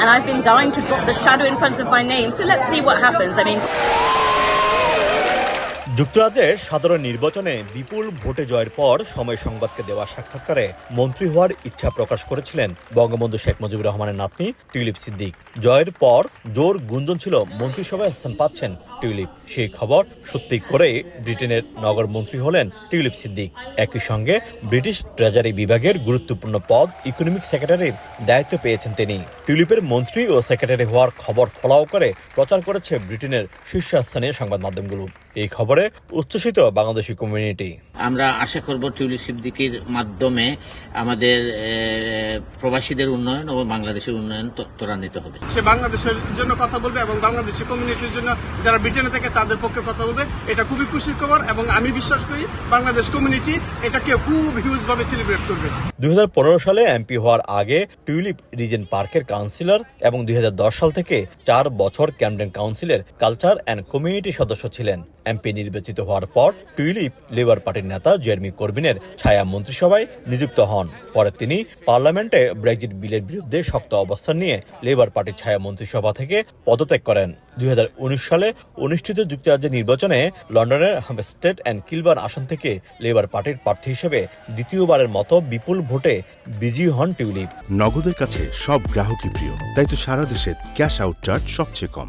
and I've been dying to drop the shadow in front of my name. So let's see what happens. I mean, যুক্তরাজ্যের সাধারণ নির্বাচনে বিপুল ভোটে জয়ের পর সময় সংবাদকে দেওয়া সাক্ষাৎকারে মন্ত্রী হওয়ার ইচ্ছা প্রকাশ করেছিলেন বঙ্গবন্ধু শেখ মুজিবুর রহমানের নাতনি টিউলিপ সিদ্দিক। জয়ের পর জোর গুঞ্জন ছিল মন্ত্রিসভায় স্থান পাচ্ছেন টিউলিপ। সেই খবর সত্যি করে ব্রিটেনের নগর মন্ত্রী হলেন টিউলিপ সিদ্দিক। একই সঙ্গে ব্রিটিশ ট্রেজারি বিভাগের গুরুত্বপূর্ণ পদ ইকোনমিক সেক্রেটারির দায়িত্ব পেয়েছেন তিনি। টিউলিপের মন্ত্রী ও সেক্রেটারি হওয়ার খবর ফলাও করে প্রচার করেছে ব্রিটেনের শীর্ষস্থানীয় সংবাদ মাধ্যমগুলো এই খবরে উচ্ছ্বসিত বাংলাদেশি কমিউনিটি আমরা আশা করব টিউলি সিদ্দিকির মাধ্যমে আমাদের প্রবাসীদের উন্নয়ন এবং বাংলাদেশের উন্নয়ন ত্ব- ত্বরান্বিত হবে। সে বাংলাদেশের জন্য কথা বলবে এবং বাংলাদেশি কমিউনিটির জন্য যারা ব্রিটেনে থেকে তাদের পক্ষে কথা বলবে এটা খুবই খুশির খবর এবং আমি বিশ্বাস করি বাংলাদেশ কমিউনিটি এটাকে খুব হিউজ ভাবে সেলিব্রেট করবে। দুই সালে এমপি হওয়ার আগে টিউলিপ রিজেন পার্কের কাউন্সিলর এবং দুই হাজার দশ সাল থেকে চার বছর ক্যামডেন কাউন্সিলের কালচার অ্যান্ড কমিউনিটি সদস্য ছিলেন। এমপি নির্বাচিত হওয়ার পর টিউলিপ লেবার পার্টির নেতা জেরমি কর্বিনের ছায়া মন্ত্রিসভায় নিযুক্ত হন। পরে তিনি পার্লামেন্টে ব্রেক্সিট বিলের বিরুদ্ধে শক্ত অবস্থান নিয়ে লেবার পার্টির ছায়া মন্ত্রিসভা থেকে পদত্যাগ করেন। দুই সালে অনুষ্ঠিত যুক্তরাজ্যের নির্বাচনে লন্ডনের হামস্টেড অ্যান্ড কিলবার আসন থেকে লেবার পার্টির প্রার্থী হিসেবে দ্বিতীয়বারের মতো বিপুল ভোটে বিজয়ী হন টিউলিপ। নগদের কাছে সব গ্রাহকই প্রিয়, তাই তো সারা দেশে ক্যাশ আউট চার্জ সবচেয়ে কম।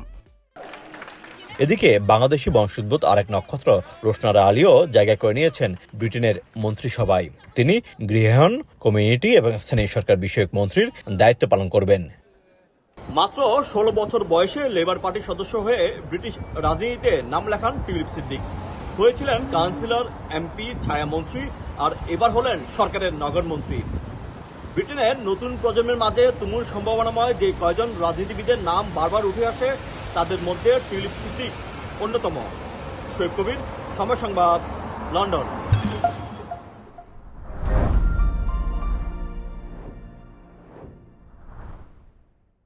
এদিকে বাংলাদেশি বংশোদ্ভূত আরেক নক্ষত্র রোশনারা আলীও জায়গা করে নিয়েছেন ব্রিটেনের মন্ত্রিসভায়। তিনি গৃহায়ন কমিউনিটি এবং স্থানীয় সরকার বিষয়ক মন্ত্রীর দায়িত্ব পালন করবেন। মাত্র ষোলো বছর বয়সে লেবার পার্টির সদস্য হয়ে ব্রিটিশ রাজনীতিতে নাম লেখান টিউলিপ সিদ্দিক। হয়েছিলেন কাউন্সিলর, এমপি, ছায়ামন্ত্রী আর এবার হলেন সরকারের নগর মন্ত্রী ব্রিটেনের নতুন প্রজন্মের মাঝে তুমুল সম্ভাবনাময় যে কয়জন রাজনীতিবিদের নাম বারবার উঠে আসে তাদের মধ্যে টিউলিপ সিদ্দিক অন্যতম। শৈব কবির সময় সংবাদ লন্ডন।